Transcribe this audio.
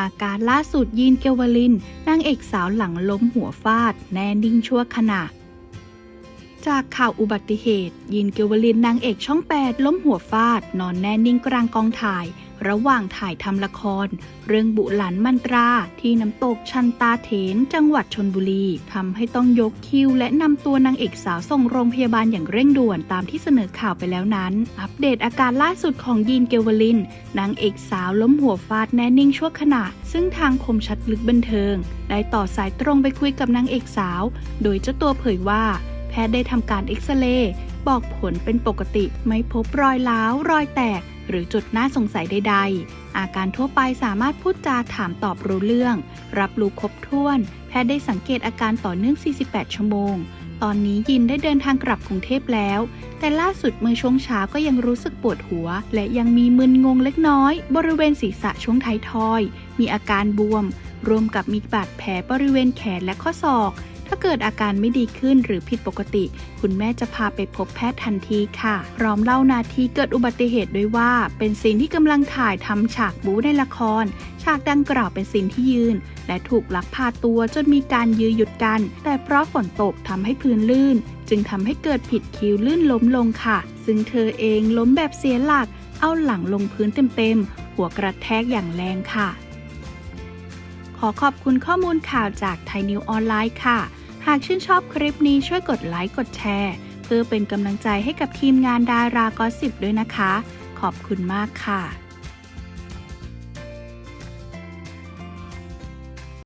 อาการล่าสุดยีนเกวลินนางเอกสาวหลังล้มหัวฟาด แน่นิ่งชั่วขณะ จากข่าวอุบัติเหตุ ยีนเกวลินนางเอกช่อง 8 ล้มหัวฟาด นอนแน่นิ่งกลางกองถ่าย ระหว่างถ่ายทำละคร เรื่องบุหลันมันตราที่น้ำตกชันตาเถน จังหวัดชนบุรีทำให้ต้องยกคิว และนำตัวนางเอกสาวส่งโรงพยาบาลอย่างเร่งด่วนตามที่เสนอข่าวไปแล้วนั้น อัปเดตอาการล่าสุดของยีนเกลวลินนางเอกสาวล้มหัวฟาดแน่นิ่งชั่วขณะ ซึ่งทางคมชัดลึกบันเทิง ได้ต่อสายตรงไปคุยกับนางเอกสาว โดยเจ้าตัวเผยว่า แพทย์ได้ทำการเอ็กซเรย์บอกผลเป็นปกติไม่พบรอยร้าว รอยแตก หรือจุดน่าสงสัยใด ๆ อาการทั่วไปสามารถพูดจาถามตอบรู้เรื่อง รับรู้ครบถ้วน แพทย์ได้สังเกตอาการต่อเนื่อง 48 ชั่วโมง ตอนนี้ยินได้เดินทางกลับกรุงเทพแล้ว แต่ล่าสุดเมื่อช่วงเช้าก็ยังรู้สึกปวดหัว และยังมีมึนงงเล็กน้อย บริเวณศีรษะช่วงท้ายทอย มีอาการบวม รวมกับมีบาดแผลบริเวณแขนและข้อศอก ถ้าเกิดอาการไม่ดีขึ้นหรือผิดปกติ คุณแม่จะพาไปพบแพทย์ทันทีค่ะ พร้อมเล่านาทีเกิดอุบัติเหตุด้วยว่า เป็นซีนที่กำลังถ่ายทำฉากบู๊ในละคร ฉากดังกล่าวเป็นซีนที่ยืน และถูกลักพาตัวจนมีการยื้อหยุดกัน แต่เพราะฝนตกทำให้พื้นลื่น จึงทำให้เกิดผิดคิวลื่นล้มลงค่ะ ซึ่งเธอเองล้มแบบเสียหลัก เอาหลังลงพื้นเต็มๆหัวกระแทกอย่างแรงค่ะ ขอขอบคุณข้อมูลข่าวจากไทยนิวออนไลน์ค่ะ หากชื่นชอบคลิปนี้ช่วยกดไลค์กดแชร์ เพื่อเป็นกำลังใจให้กับทีมงานดารากอสิบด้วยนะคะ ขอบคุณมากค่ะ